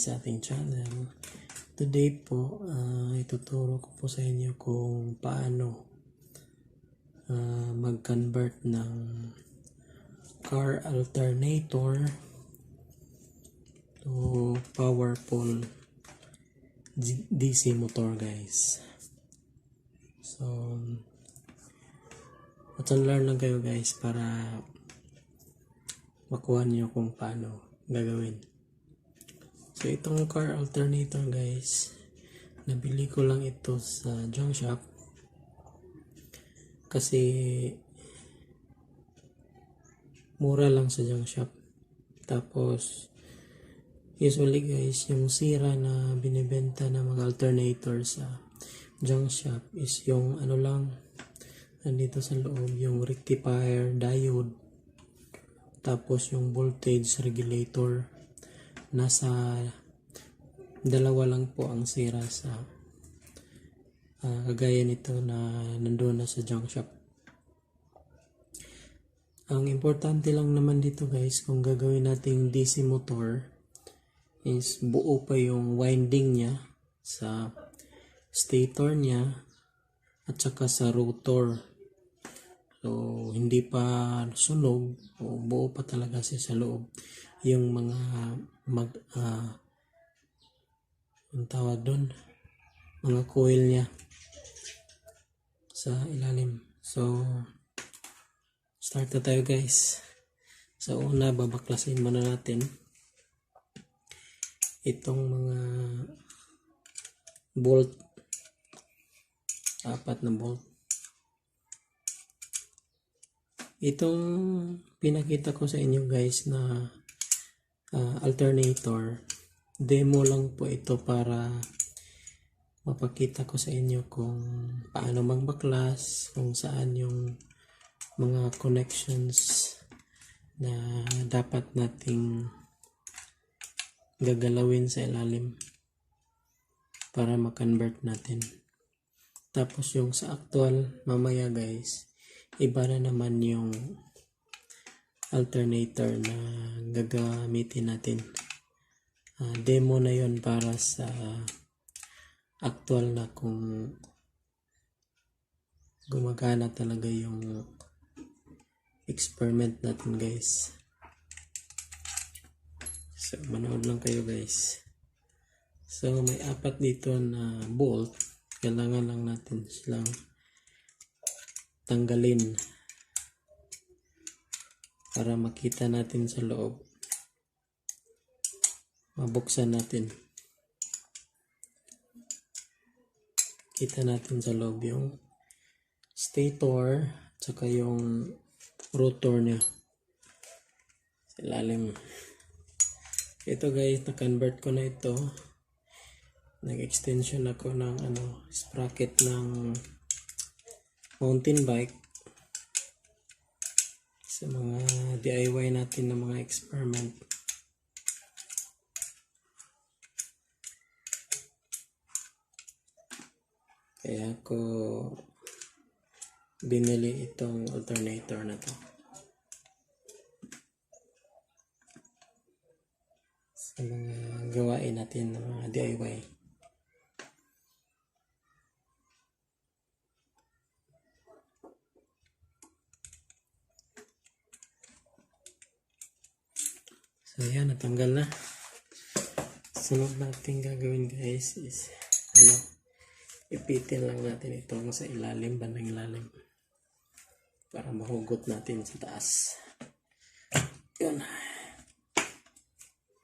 sa ating channel. Today po, ah, ituturo ko po sa inyo kung paano ah, mag-convert ng car alternator to powerful DC motor guys. So, and learn lang kayo guys para makuha niyo kung paano gagawin. So, itong car alternator guys, nabili ko lang ito sa junk shop kasi mura lang sa junk shop. Tapos, usually guys, yung sira na binibenta ng mga alternator sa junk shop is yung ano lang, nandito sa loob, yung rectifier, diode, tapos yung voltage regulator nasa dalawa lang po ang sira sa ah, kagaya nito na nandoon na sa junk shop. Ang importante lang naman dito guys kung gagawin nating DC motor is buo pa yung winding niya sa stator niya at saka sa rotor. So, hindi pa sunog o buo pa talaga siya sa loob. Yung mga mag, ah, ang tawag doon, mga coil niya sa ilalim. So, start na tayo guys. Sa una, babaklasin muna natin itong mga bolt apat na bolt Itong pinakita ko sa inyo guys na ah, alternator, demo lang po ito para mapakita ko sa inyo kung paano magbaklas, kung saan yung mga connections na dapat nating gagalawin sa ilalim para ma-convert natin. Tapos yung sa actual, mamaya guys, iba na naman yung alternator na gagamitin natin. Ah, demo na yon para sa actual na kung gumagana talaga yung experiment natin guys. So, manood lang kayo guys. So, may apat dito na bolt. Kailangan lang natin silang tanggalin para makita natin sa loob. Mabuksan natin. Kita natin sa loob yung stator tsaka yung rotor niya. Sa ilalim ito guys na-convert ko na ito. Nag-extension ako ng ano sprocket ng mountain bike sa mga DIY natin ng mga experiment. Kaya ko binili itong alternator na to. Sa mga gawain natin ng mga DIY. So yan, natanggal na. Sunod natin gagawin guys is ano, ipitin lang natin ito sa ilalim, bandang ilalim. Para mahugot natin sa taas. Yun.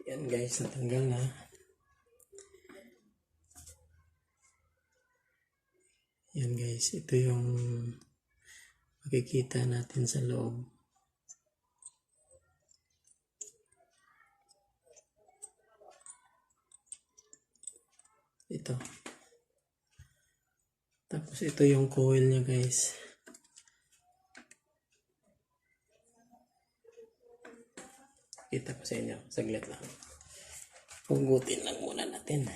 Yan guys, natanggal na. Yan guys, ito yung makikita natin sa loob. Ito. Tapos ito yung coil niya guys. Kita ko sa inyo. Saglit lang. Hugutin lang muna natin.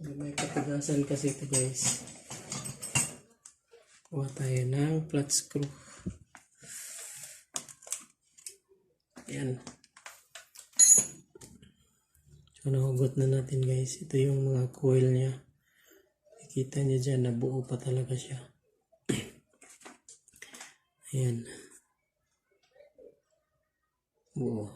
May katigasan kasi ito guys. Kuha tayo ng flat screw. Yan. So, nahugot na natin guys. Ito yung mga coil niya. Nakita niyo dyan, nabuo pa talaga siya. Ayan. Buo.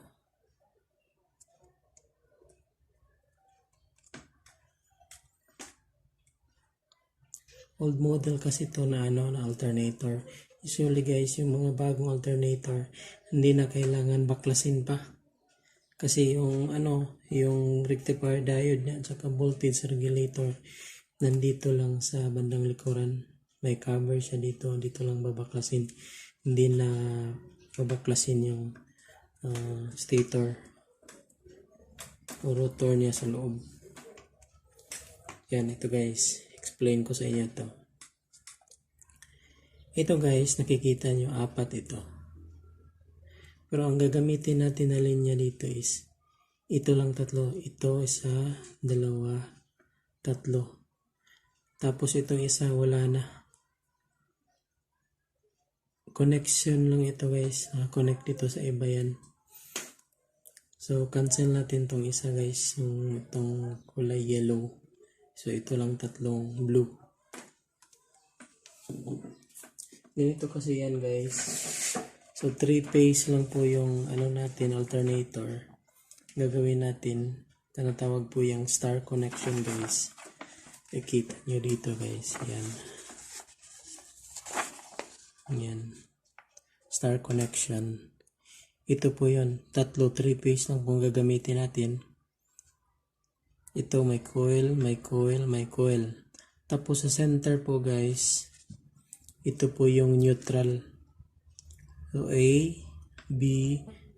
Old model kasi to na ano, na alternator. Usually guys, yung mga bagong alternator, hindi na kailangan baklasin pa. Kasi yung ano, yung rectifier diode niya at saka voltage regulator nandito lang sa bandang likuran. May cover siya dito, dito lang babaklasin. Hindi na babaklasin yung ah, stator o rotor niya sa loob. Yan, ito guys. Explain ko sa inyo to. Ito guys, nakikita nyo, apat ito. Pero ang gagamitin natin na linya dito is, ito lang tatlo. Ito, isa, dalawa, tatlo. Tapos itong isa, wala na. Connection lang ito guys. connect ito sa iba yan. So, cancel natin tong isa guys. Yung itong kulay yellow. So, ito lang tatlong blue. Ganito kasi yan guys. So, three phase lang po yung ano natin, alternator. Gagawin natin. Tinatawag po yung star connection guys. Ikita nyo dito guys. Yan. Yan. Star connection. Ito po yun. Tatlo, three phase lang pong gagamitin natin. Ito may coil, may coil, may coil. Tapos sa center po guys, ito po yung neutral. So A, B,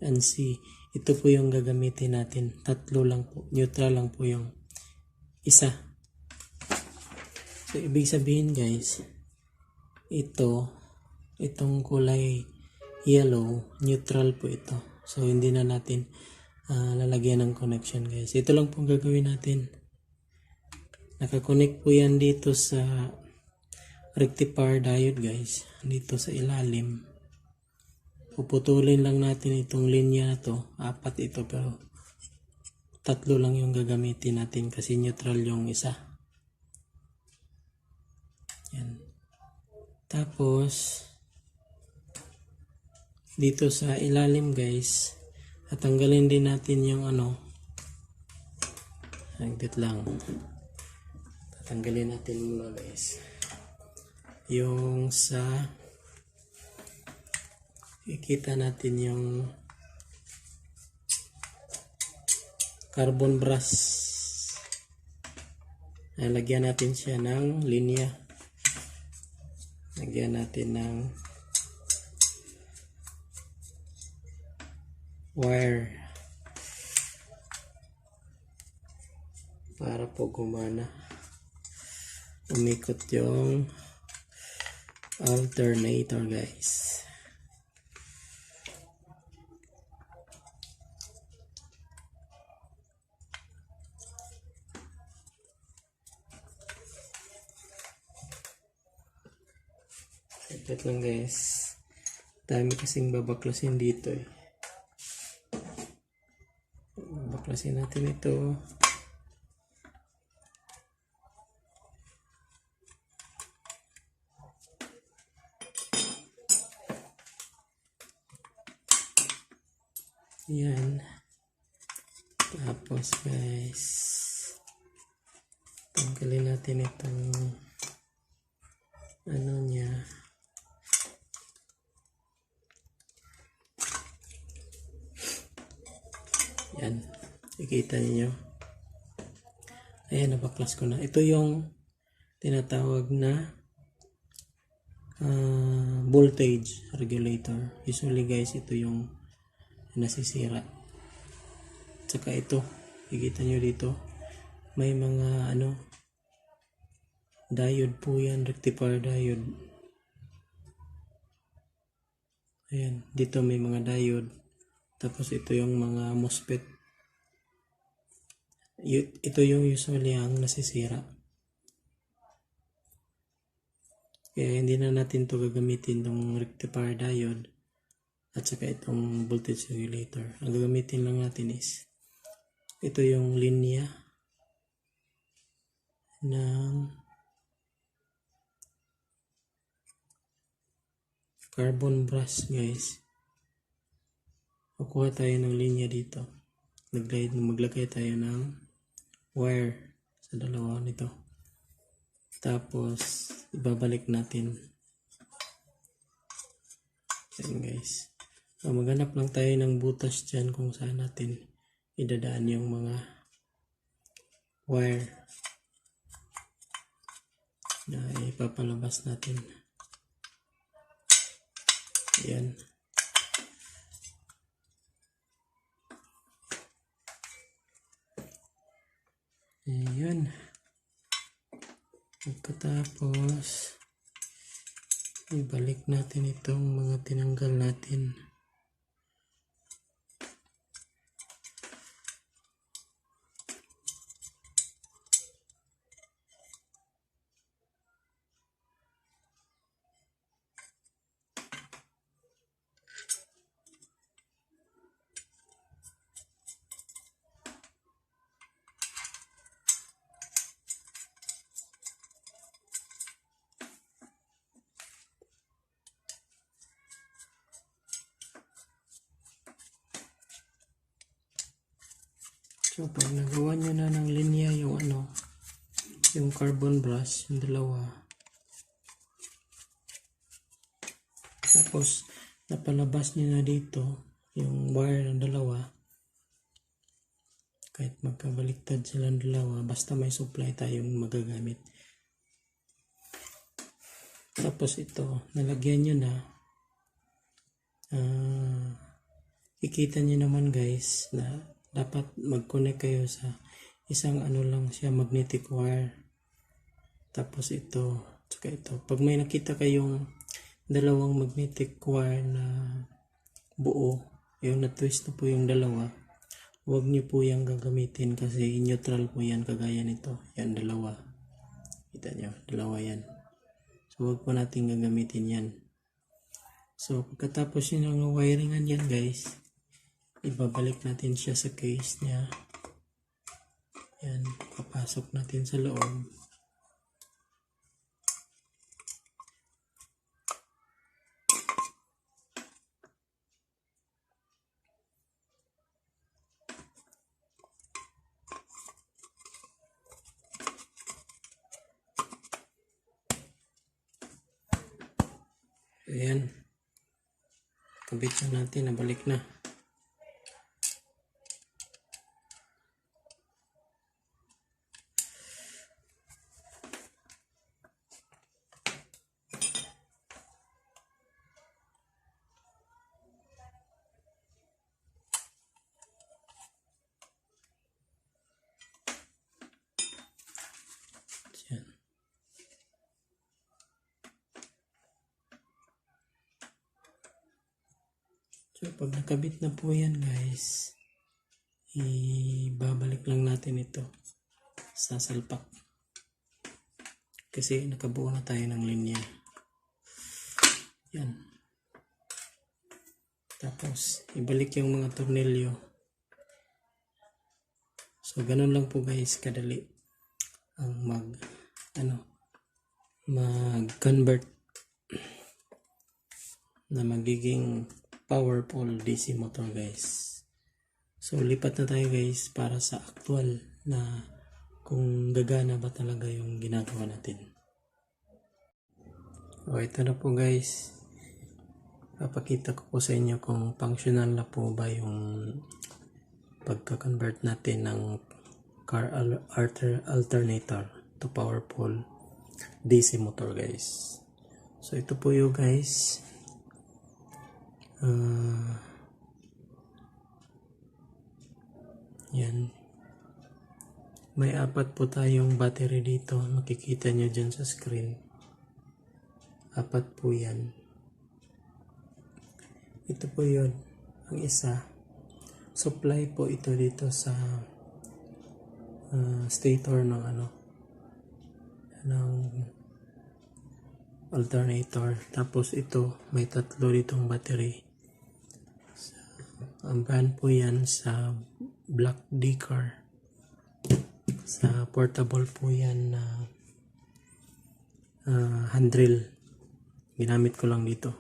and C. Ito po yung gagamitin natin. Tatlo lang po. Neutral lang po yung isa. So ibig sabihin guys, ito, itong kulay yellow, neutral po ito. So hindi na natin ah, lalagyan ng connection guys. Ito lang pong gagawin natin. Nakakonect po yan dito sa rectifier diode guys. Dito sa ilalim. Puputulin lang natin itong linya na to. Apat ito pero tatlo lang yung gagamitin natin kasi neutral yung isa. Yan. Tapos, dito sa ilalim guys, tatanggalin din natin yung ano, hagdit lang. Tatanggalin natin muna guys. Yung sa, ikita natin yung carbon brass. Ay, lagyan natin siya ng linya. Lagyan natin ng wire para po gumana umikot yung alternator guys Ito lang guys. Dami kasing babaklasin dito eh. Babaklasin natin ito. Yan. Tapos guys, tanggalin natin itong ano niya. Yan. Ikita niyo. Ayan, nabaklas ko na. Ito yung tinatawag na ah, voltage regulator. Usually guys, ito yung nasisira. Tsaka ito, ikita nyo dito, may mga ano, diode po yan, rectifier diode. Ayan, dito may mga diode. Tapos ito yung mga MOSFET. Ito yung usually ang nasisira. Kaya hindi na natin to gagamitin tong rectifier diode. at saka itong voltage regulator. Ang gagamitin lang natin is ito yung linya ng carbon brush guys. Kukuha tayo ng linya dito. Naglagay, maglagay tayo ng wire sa dalawa nito. Tapos, ibabalik natin. Yan guys. So, maghanap lang tayo ng butas dyan kung saan natin idadaan yung mga wire na ipapalabas natin. Yan. Ayan. Pagkatapos, ibalik natin itong mga tinanggal natin. So, pag nagawa nyo na ng linya yung ano, yung carbon brush, yung dalawa. Tapos, napalabas nyo na dito, yung wire ng dalawa. Kahit magkabaliktad silang dalawa, basta may supply tayong magagamit. Tapos ito, nalagyan nyo na. Ah, ikita nyo naman guys na dapat mag-connect kayo sa isang ano lang siya magnetic wire. Tapos ito tsaka ito. Pag may nakita kayong dalawang magnetic wire na buo yung na-twist na po yung dalawa huwag niyo po yung gagamitin kasi neutral po yan kagaya nito. Yan dalawa. Kita nyo dalawa yan. So huwag po natin gagamitin yan. So pagkatapos yun ang wiringan yan guys ibabalik natin siya sa case niya. Yan, papasok natin sa loob. Ayan. Kabit na natin, nabalik na. Yan. So, pag nakabit na po yan, guys, ibabalik lang natin ito sa salpak. Kasi nakabuo na tayo ng linya. Yan. Tapos, ibalik yung mga tornilyo. So, ganun lang po guys, kadali ang mag ano mag-convert na magiging powerful DC motor guys. So lipat na tayo guys para sa actual na kung gagana ba talaga yung ginagawa natin. O ito na po guys. Papakita ko po sa inyo kung functional na po ba yung pagka-convert natin ng car al- alter- alternator to powerful DC motor guys. So ito po yung guys. Ah, yan. May apat po tayong battery dito. Makikita nyo dyan sa screen. Apat po yan. Ito po yun. Ang isa. Supply po ito dito sa ah, stator ng ano ng alternator tapos ito may tatlo ditong battery Ang brand po yan sa Black Decker. Sa portable po yan na ah, handrail. Ginamit ko lang dito.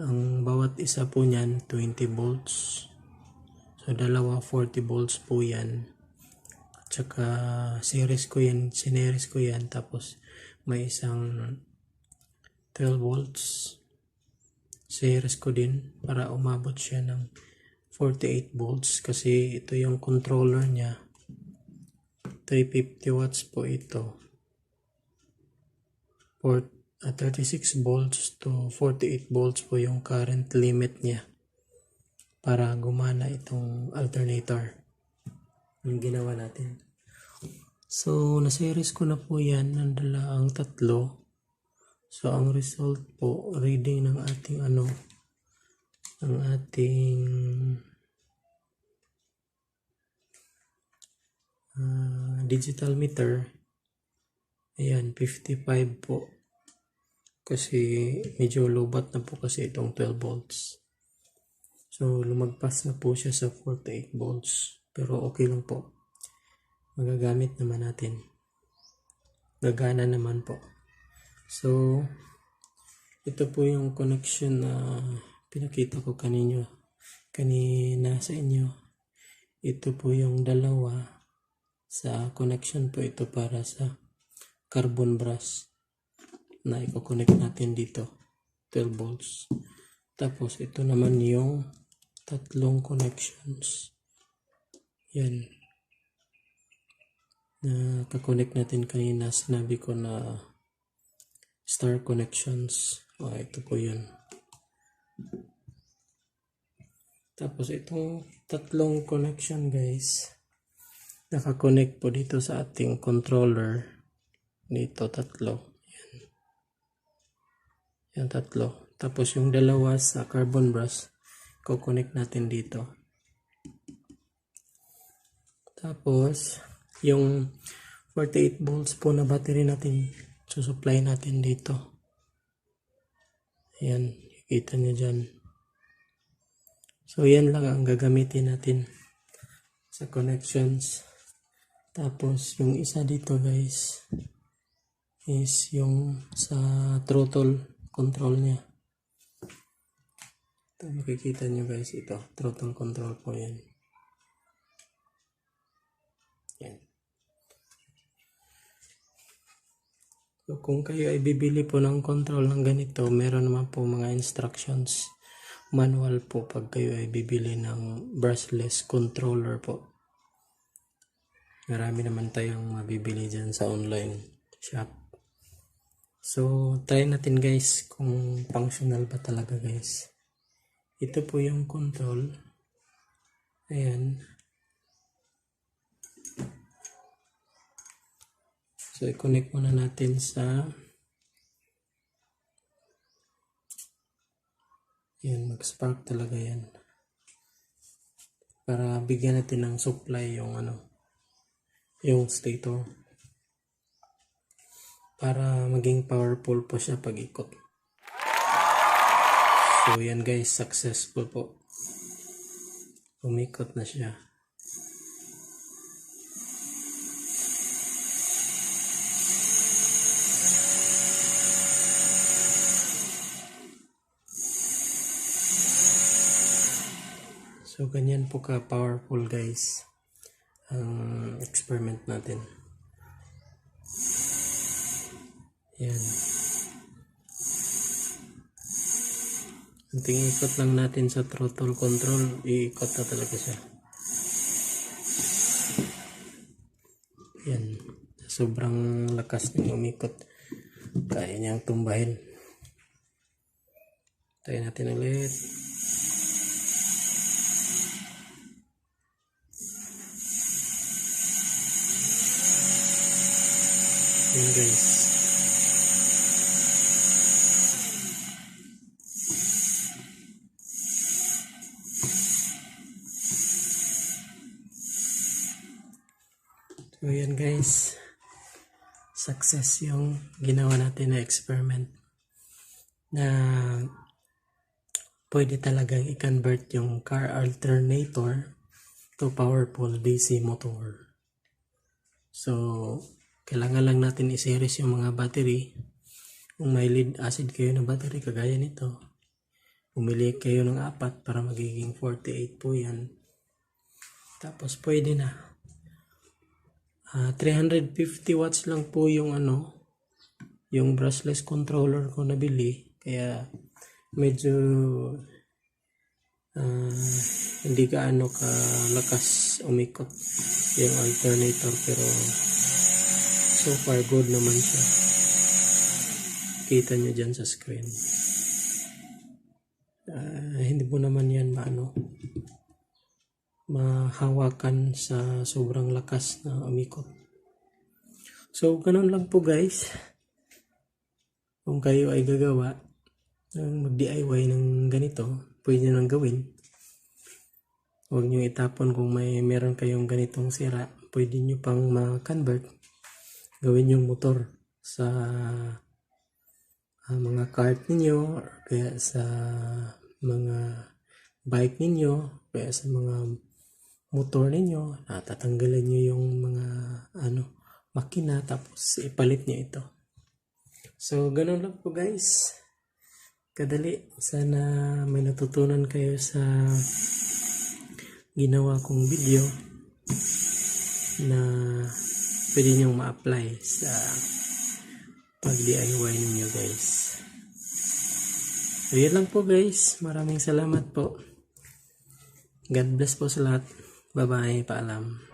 Ang bawat isa po niyan 20 volts. So dalawa 40 volts po yan. At saka series ko yan, sineries ko yan tapos may isang 12 volts. Series ko din para umabot siya ng 48 volts kasi ito yung controller niya. 350 watts po ito. For, ah, 36 volts to 48 volts po yung current limit niya para gumana itong alternator yung ginawa natin. So, na-series ko na po yan. Nandala ang tatlo. So, ang result po, reading ng ating ano, ang ating ah, digital meter. Ayan, 55 po. Kasi medyo lobat na po kasi itong 12 volts. So, lumagpas na po siya sa 48 volts. Pero okay lang po. Magagamit naman natin. Gagana naman po. So, ito po yung connection na pinakita ko kanino, kanina sa inyo. Ito po yung dalawa sa connection po ito para sa carbon brush na i-connect natin dito 12 volts. Tapos ito naman yung tatlong connections. Yan. Na kakonect natin kanina sinabi ko na star connections. O ito po yun. Tapos itong tatlong connection guys nakakonect po dito sa ating controller. Dito tatlo. Yan. Yan tatlo. Tapos yung dalawa sa carbon brush ko-connect natin dito. Tapos yung 48 volts po na battery natin susupply natin dito. Ayan kita nyo dyan. So yan lang ang gagamitin natin sa connections tapos yung isa dito guys is yung sa throttle control niya. Ito makikita nyo guys ito. Throttle control po yan. Yan. So kung kayo ay bibili po ng control ng ganito, meron naman po mga instructions manual po pag kayo ay bibili ng brushless controller po. Marami naman tayong mabibili dyan sa online shop. So, try natin guys kung functional ba talaga guys. Ito po yung control. Ayan. So, i-connect muna natin sa Yan, mag-spark talaga yan. Para bigyan natin ng supply yung ano, yung stator para maging powerful po siya pag ikot. So yan guys successful po. Umikot na siya. So, ganyan po ka powerful guys ang experiment natin. Yan. Kunting ikot lang natin sa throttle control, iikot na talaga siya. Yan. Sobrang lakas ng umikot. Kaya niyang tumbahin. Tayo natin ulit. Yan guys. So yan guys. Success yung ginawa natin na experiment na pwede talagang i-convert yung car alternator to powerful DC motor. So, kailangan lang natin i-series yung mga battery. Kung may lead acid kayo na battery, kagaya nito, Pumili kayo ng apat para magiging 48 po yan. Tapos pwede na. Ah, 350 watts lang po yung ano, yung brushless controller ko nabili. Kaya medyo ah, hindi gaano ka lakas umikot yung alternator pero so far good naman siya. Kita nyo dyan sa screen. Ah, hindi mo naman yan maano mahawakan sa sobrang lakas na umikot. So, ganun lang po guys. Kung kayo ay gagawa ng mag-DIY ng ganito, pwede nyo nang gawin. Huwag nyo itapon kung may meron kayong ganitong sira. Pwede nyo pang ma-convert. Gawin yung motor sa ah, mga cart ninyo or kaya sa mga bike ninyo kaya sa mga motor ninyo natatanggalan nyo yung mga ano makina tapos ipalit nyo ito. So ganun lang po guys. Kadali sana may natutunan kayo sa ginawa kong video na pwede nyong ma-apply sa pag DIY ninyo guys. So, yun lang po guys. Maraming salamat po. God bless po sa lahat. Bye-bye. Paalam.